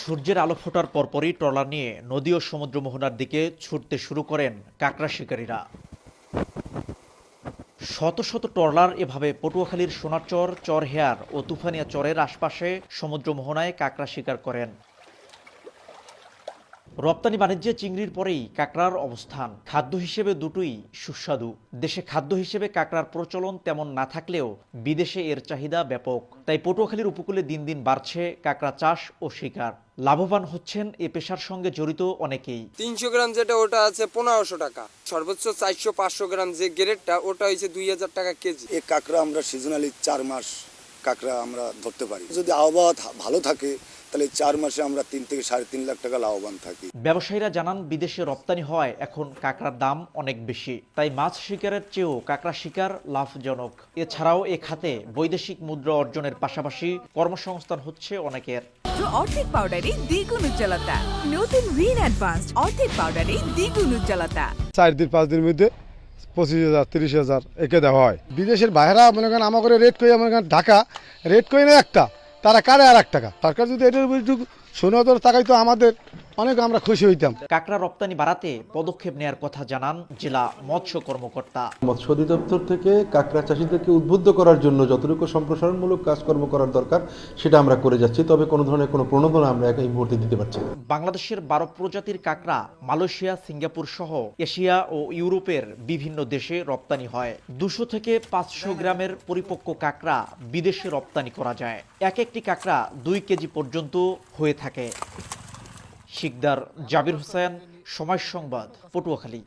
সূর্যের আলো ফোটার পরপরই ট্রলার নিয়ে নদী ও সমুদ্র মোহনার দিকে ছুটতে শুরু করেন কাঁকড়া শিকারীরা। শত শত ট্রলার এভাবে পটুয়াখালীর সোনারচর, চরহেয়ার ও তুফানিয়া চরের আশপাশে সমুদ্র মোহনায় কাঁকড়া শিকার করেন। রপ্তানি বাণিজ্যে চিংড়ির পরেই কাঁকড়ার অবস্থান। খাদ্য হিসেবে দুটোই সুস্বাদু। দেশে খাদ্য হিসেবে কাঁকড়ার প্রচলন তেমন না থাকলেও বিদেশে এর চাহিদা ব্যাপক। তাই পটুয়াখালীর উপকূলে দিন দিন বাড়ছে কাঁকড়া চাষ ও শিকার। লাভবান হচ্ছেন এ পেশার সঙ্গে জড়িত অনেকেই। তিনশো গ্রাম যেটা ওটা আছে পনেরোশো টাকা। সর্বোচ্চ চারশো পাঁচশো গ্রাম যে গ্রেডটা ওটা হয়েছে দুই হাজার টাকা কেজি। এই কাঁকড়া আমরা সিজনালি চার মাস কাঁকড়া আমরা ধরতে পারি। যদি আবহাওয়া ভালো থাকে তাহলে চার মাসে আমরা তিন থেকে সাড়ে তিন লাখ টাকা লাভবান থাকি। ব্যবসায়ীরা জানান বিদেশে রপ্তানি হয় এখন কাঁকড়ার দাম অনেক বেশি। তাই মাছ শিকারের চেয়েও কাঁকড়া শিকার লাভজনক। এছাড়াও এ খাতে বৈদেশিক মুদ্রা অর্জনের পাশাপাশি কর্মসংস্থান হচ্ছে অনেকের। অর্ধেক পাউডারে দ্বিগুণ উজ্জ্বলতা। নতুন রিন অ্যাডভান্সড অর্ধেক পাউডারে দ্বিগুণ উজ্জ্বলতা। চার দিন পাঁচ দিনের মধ্যে পঁচিশ হাজার তিরিশ হাজার একে দেওয়া হয়। বিদেশের বাইরা মনে করেন আমার করে রেট করে মনে করেন ঢাকা রেট করে না একটা। তারা কারে আর এক টাকা? সরকার যদি এটার উপর একটু সুনজর তাকাই তো আমাদের অনেক আমরা খুশি হইতাম। কাঁকড়া রপ্তানি বাড়াতে পদক্ষেপ নেয়ার কথা জানান জেলা মৎস্য কর্মকর্তা। মৎস্য অধিদপ্তর থেকে কাঁকড়া চাষিদেরকে উদ্বুদ্ধ করার জন্য যতটুকু সম্প্রসারণমূলক কাজকর্ম করার দরকার সেটা আমরা করে যাচ্ছি। তবে কোনো ধরনের কোনো প্রণোদনা আমরা এই মুহূর্তে দিতে পারছি না। বাংলাদেশের বারো প্রজাতির কাঁকড়া মালয়েশিয়া সিঙ্গাপুর সহ এশিয়া ও ইউরোপের বিভিন্ন দেশে রপ্তানি হয়। দুশো থেকে পাঁচশো গ্রামের পরিপক্ক কাঁকড়া বিদেশে রপ্তানি করা যায়। এক একটি কাঁকড়া দুই কেজি পর্যন্ত হয়ে থাকে। শিকদার জাবির হোসেন সময় সংবাদ পটুয়াখালী।